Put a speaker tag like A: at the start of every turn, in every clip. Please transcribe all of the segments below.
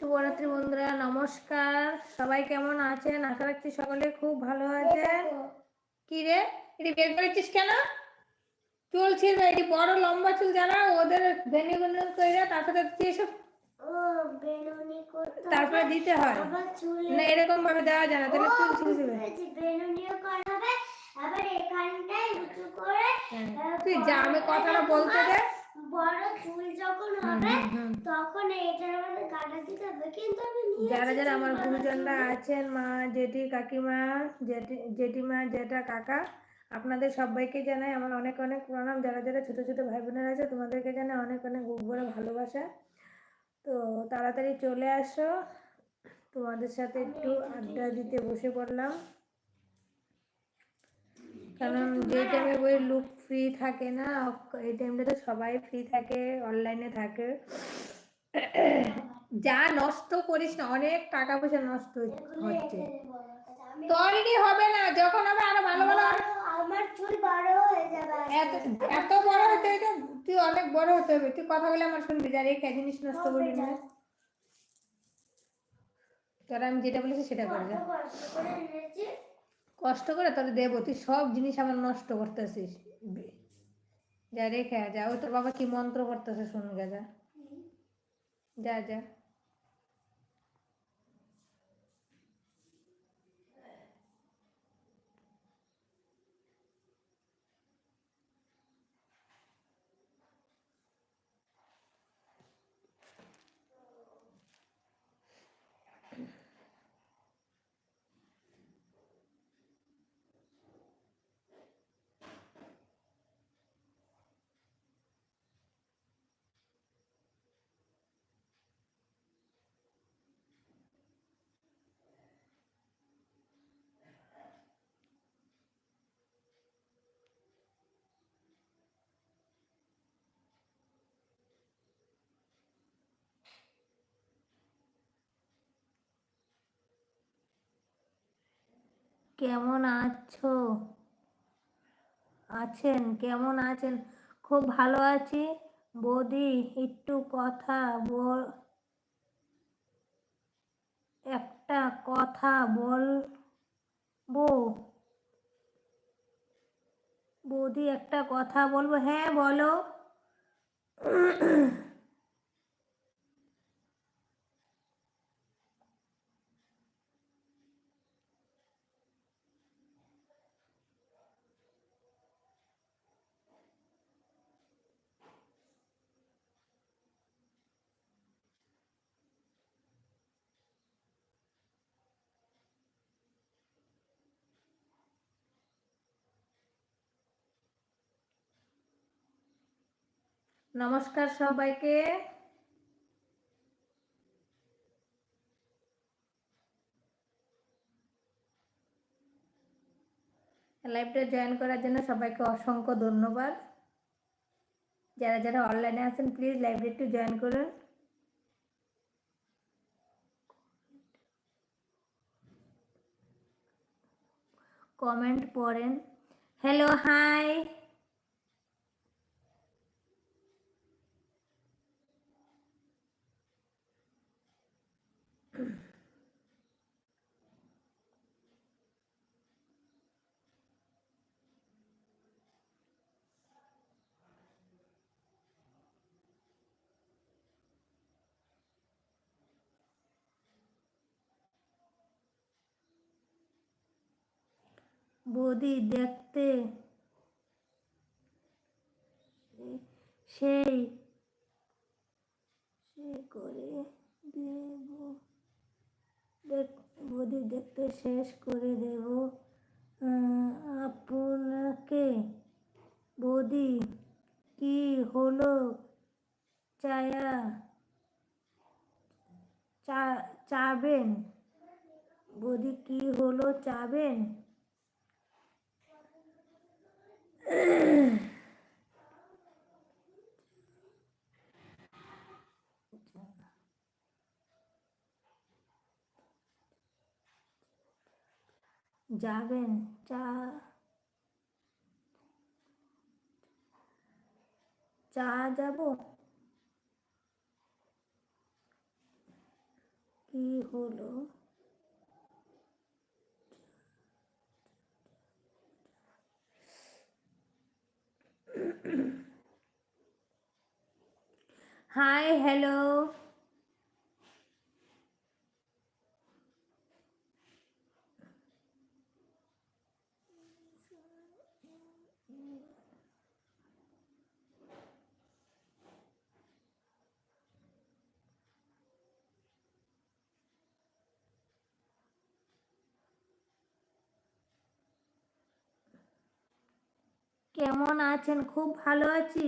A: শুভরাত্রি বন্ধুরা নমস্কার। সবাই কেমন আছেন? আশা রাখছি সকলে খুব ভালো আছেন। কি রে? এটি বের করেছিস কেন? চুল ছিঁড়বে এটি বড় লম্বা চুল যারা ওদের ভেনু ভেনু করে তারপরে এসব
B: ও বেনুনি
A: তারপরে দিতে হয়। না এরকম ভাবে দেওয়া যায় না তাহলে চুল
B: উঁচু করে
A: হ্যাঁ। তুই যা আমি কথাটা বলতে দে।
B: বড় চুল যখন হবে। তখন এটার মধ্যে গাটা দিতে হবে। কিন্তু আমি
A: যারা যারা আমার গুরুজনরা আছেন মা জেঠি কাকিমা জেঠি জেঠিমা জেঠা কাকা আপনাদের সবাইকে জানাই আমার অনেক অনেক প্রণাম। যারা যারা ছোট ছোট ভাই বোনেরা আছে তোমাদেরকে জানাই অনেক অনেক ভরে ভালোবাসা। তো তাড়াতাড়ি চলে আসো। তোমাদের সাথে একটু আড্ডা দিতে বসে পড়লাম। কারণ যে টাইমে বই লুক ফ্রি থাকে না এই টাইমটা তো সবাই ফ্রি থাকে অনলাইনে থাকে। যা নষ্ট করিস না অনেক টাকা পয়সা নষ্ট হচ্ছে। তোরই হবে না যখন হবে আরও ভালো ভালো
B: আমার চুল বড় হয়ে যাবে
A: এত বড় হতে হবে তো তুই অনেক বড় হতে হবে। তুই কথা বলে আমার শুনবি যা রেখে জিনিস নষ্ট করবি না। তোরা আমি যেটা বলেছি সেটা করে যা।
B: কষ্ট করে
A: তোর দেবো, তুই সব জিনিস আমার নষ্ট করতেছিস। যা রেখে যা। ওই তোর বাবা কি মন্ত্র করতেছে শুন যা। যা যা। কেমন আছো? আছেন? কেমন আছেন? খুব ভালো আছি। বৌদি, একটু কথা বল। একটা কথা বলব? বৌদি, একটা কথা বলব? হ্যাঁ বলো। নমস্কার সবাইকে। লাইভটা জয়েন করার জন্য সবাইকে অসংখ্য ধন্যবাদ। যারা যারা অনলাইনে আছেন প্লিজ লাইভটা একটু জয়েন করুন। কমেন্ট পড়েন। হ্যালো হাই বৌদি দেখতে সেই করে দেব। বৌদি দেখতে শেষ করে দেব। আপনাকে বৌদি কি হলো চায়া চা, চাবেন? বৌদি কি হলো চাবেন? যাবেন চা। চা যাব। কি হলো? হাই হ্যালো কেমন আছেন? খুব ভালো আছি।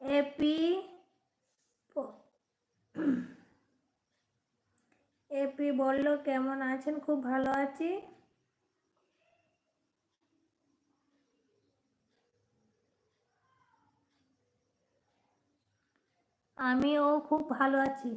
A: এপি এপি বলল, কেমন আছেন? খুব ভালো আছি। আমিও খুব ভালো আছি।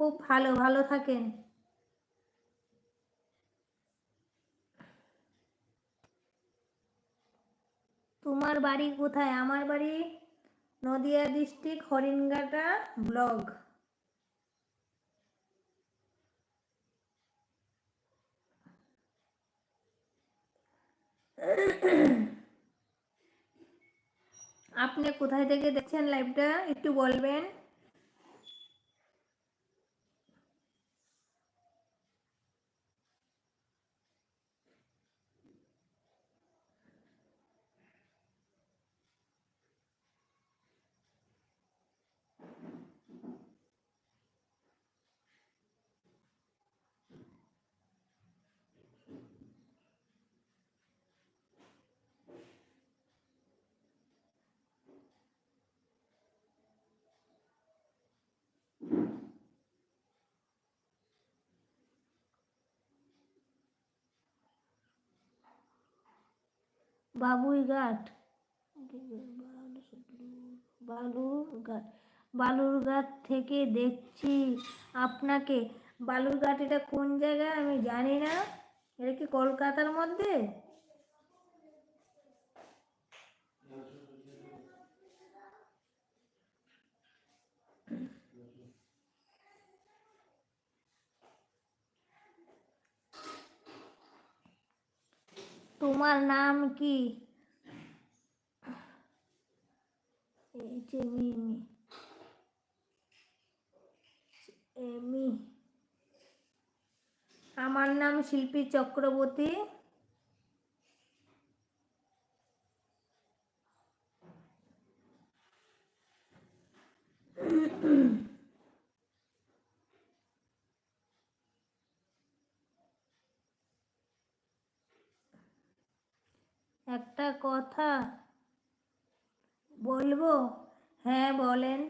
A: খুব ভালো ভালো থাকেন। তোমার বাড়ি কোথায়? আমার বাড়ি নদিয়া ডিস্ট্রিক্ট হরিণঘাটা ব্লক। আপনি কোথায় থেকে দেখছেন লাইভটা? একটু বলবেন। বাবুইঘাট বালুরঘাট বালুরঘাট থেকে দেখছি আপনাকে। বালুরঘাট এটা কোন জায়গায় আমি জানি না। এটা কি কলকাতার মধ্যে? তোমার নাম কি? আমার নাম শিল্পী চক্রবর্তী। একটা কথা বলব? হ্যাঁ বলেন।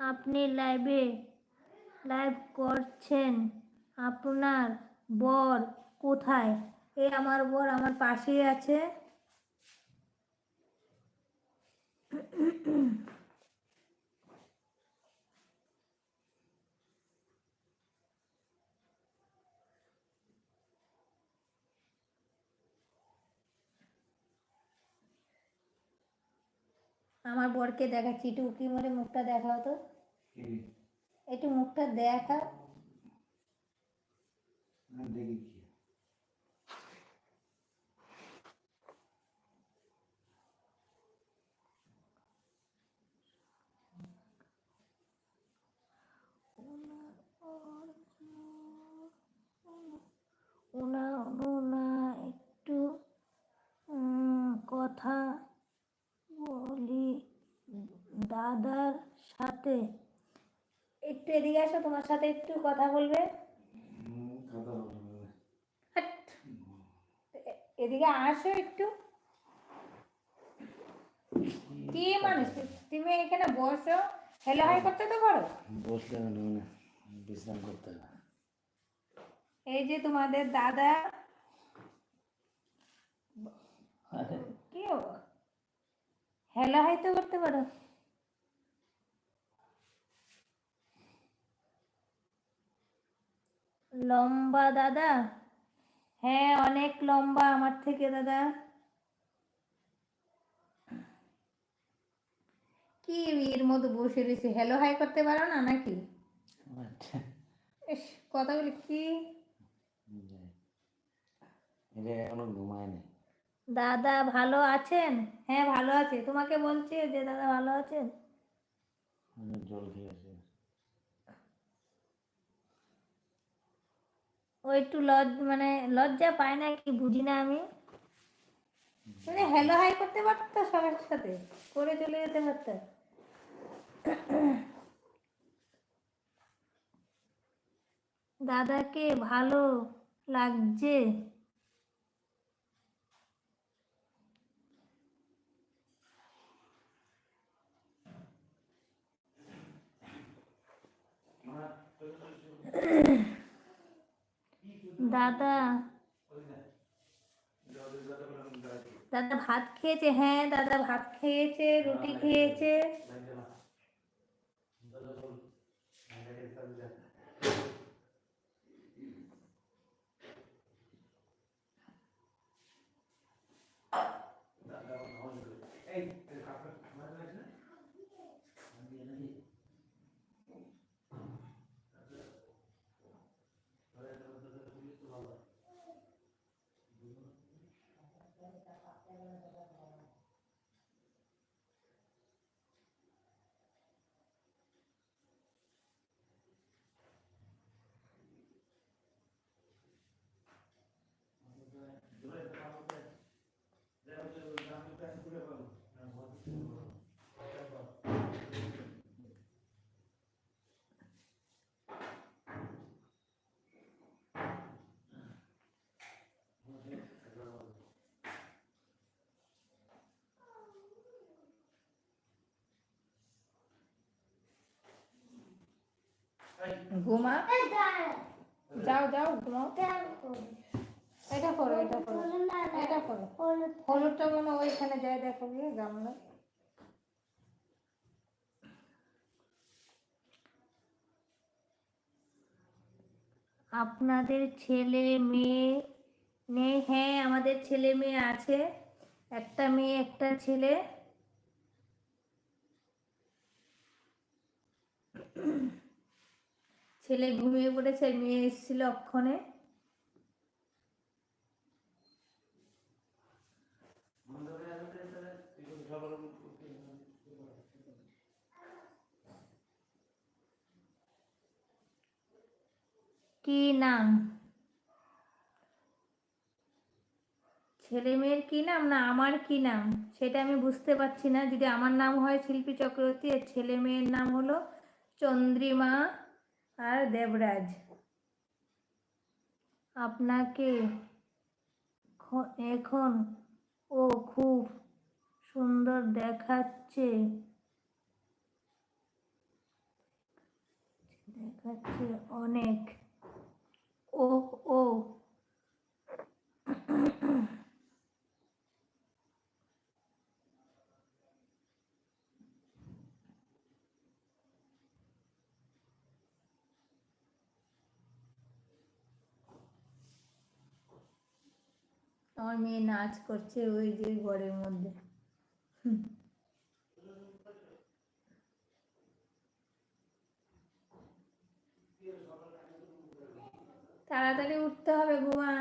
A: আপনি লাইভে লাইভ করছেন। আপনার বর কোথায়? এ আমার বর আমার পাশেই আছে। আমার বরকে দেখাচ্ছি। একটু উকি মরে মুখটা দেখাও তো।
C: কি?
A: একটু মুখটা দেখা।
C: দেখি কি
A: একটু কথা বলি দাদার সাথে। একটু এদিকে আসো, তোমার সাথে একটু কথা বলবে। এদিকে আসো একটু। কি মানুষ? তুমি এখানে বসো। হেলো হাই করতে তো পারো?
C: বসলে মানে, মানে বিশ্রাম করতে হবে।
A: এই যে তোমাদের দাদা। কি ও হেলো হাই তো করতে পারো। লম্বা দাদা। হ্যাঁ অনেক লম্বা আমার থেকে দাদা। কি এর মধ্যে বসে রয়েছে? হ্যালো হাই করতে পারো না নাকি?
C: আচ্ছা।
A: কথাগুলি কি? দাদা ভালো আছেন? হ্যাঁ ভালো আছে। তোমাকে বলছে যে দাদা ভালো আছেন?
C: জল খেয়েছে
A: ও একটু লজ মানে লজ্জা পায় না কি বুঝি না আমি। মানে হ্যালো হাই করতে পারতো সবার সাথে করে চলে যেতে পারতো। দাদাকে ভালো লাগছে। দাদা দাদা ভাত খেয়েছে হ্যাঁ দাদা ভাত খেয়েছে রুটি খেয়েছে
B: Gracias. ঘুমা।
A: যাও যাও ঘুমাও। এটা করো এটা করো। এটা করো। হলুদটা মনে ওইখানে যায় দেখো গিয়ে গামলা। আপনাদের ছেলে মেয়ে নেই? হ্যাঁ আমাদের ছেলে মেয়ে আছে। একটা মেয়ে একটা ছেলে। ছেলে ঘুমিয়ে পড়েছে, মেয়ে এসেছিল অক্ষণে। কি নাম? ছেলে মেয়ের কি নাম? না, আমার কি নাম? সেটা আমি বুঝতে পারছি না। যদি আমার নাম হয় শিল্পী চক্রবর্তী ছেলে মেয়ের নাম হলো চন্দ্রিমা আর দেবরাজ আপনাকে এখন ও খুব সুন্দর দেখাচ্ছে। দেখাচ্ছে অনেক। ও ও। আমার মেয়ে নাচ করছে ওই যে ঘরের মধ্যে। তাড়াতাড়ি উঠতে হবে ঘুমা।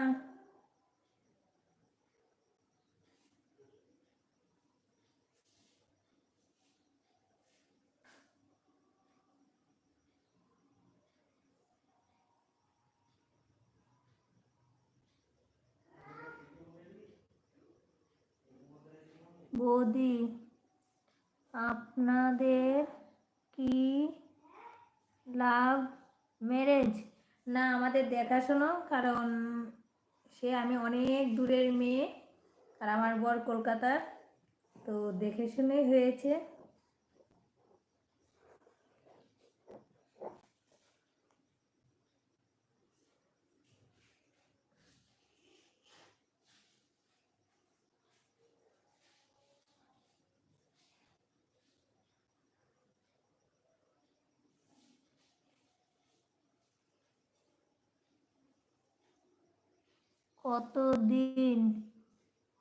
A: বৌদি, আপনাদের কি লাভ ম্যারেজ? না, আমাদের দেখাশোনো, কারণ সে আমি অনেক দূরের মেয়ে, আর আমার বর কলকাতার, তো দেখে শুনে হয়েছে। কতদিন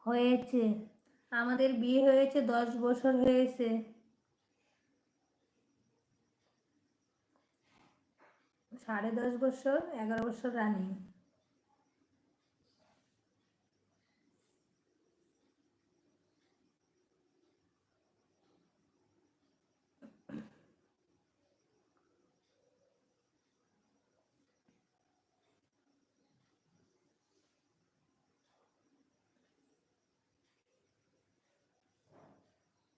A: হয়েছে? আমাদের বিয়ে হয়েছে দশ বছর হয়েছে। সাড়ে দশ বছর এগারো বছর রানিং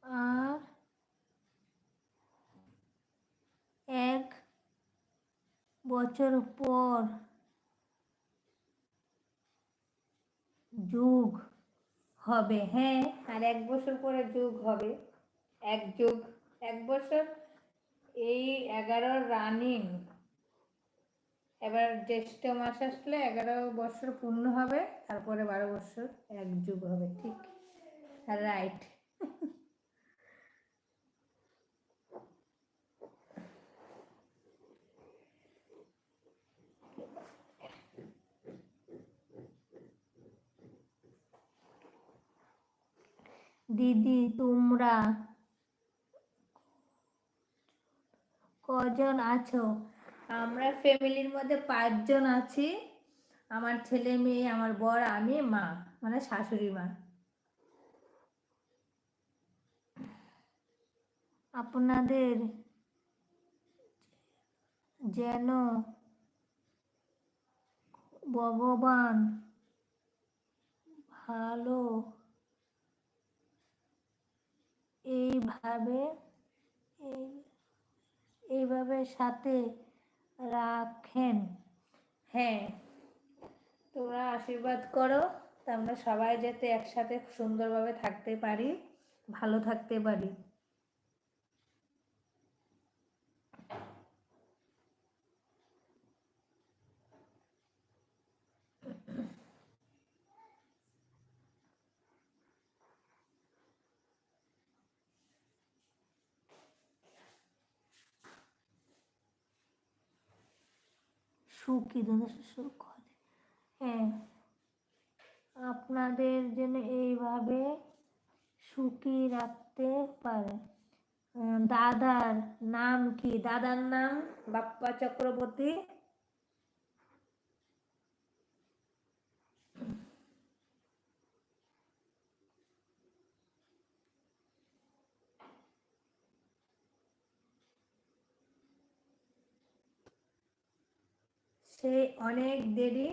A: আর এক বছর পর যুগ হবে হ্যাঁ। আর এক বছর পরে যুগ হবে। এক যুগ, এক বছর? এই এগারো রানিং। এবার জ্যৈষ্ঠ মাস আসলে এগারো বছর পূর্ণ হবে, তারপরে বারো বছর এক যুগ হবে, ঠিক? রাইট। দিদি, তোমরা কজন আছো? আমরা ফ্যামিলির মধ্যে পাঁচজন আছি। আমার ছেলে মেয়ে, আমার বর, আমি, মা মানে শাশুড়ি মা। আপনাদের যেন ভগবান ভালো এইভাবে, এই, এইভাবে সাথে রাখেন। হ্যাঁ তোমরা আশীর্বাদ করো তা আমরা সবাই যাতে একসাথে সুন্দরভাবে থাকতে পারি, ভালো থাকতে পারি। সুখী সুখ করে হ্যাঁ আপনাদের যেন এইভাবে সুখী রাখতে পারে। দাদার নাম কি? দাদার নাম বাপ্পা চক্রবর্তী। সে অনেক দেরি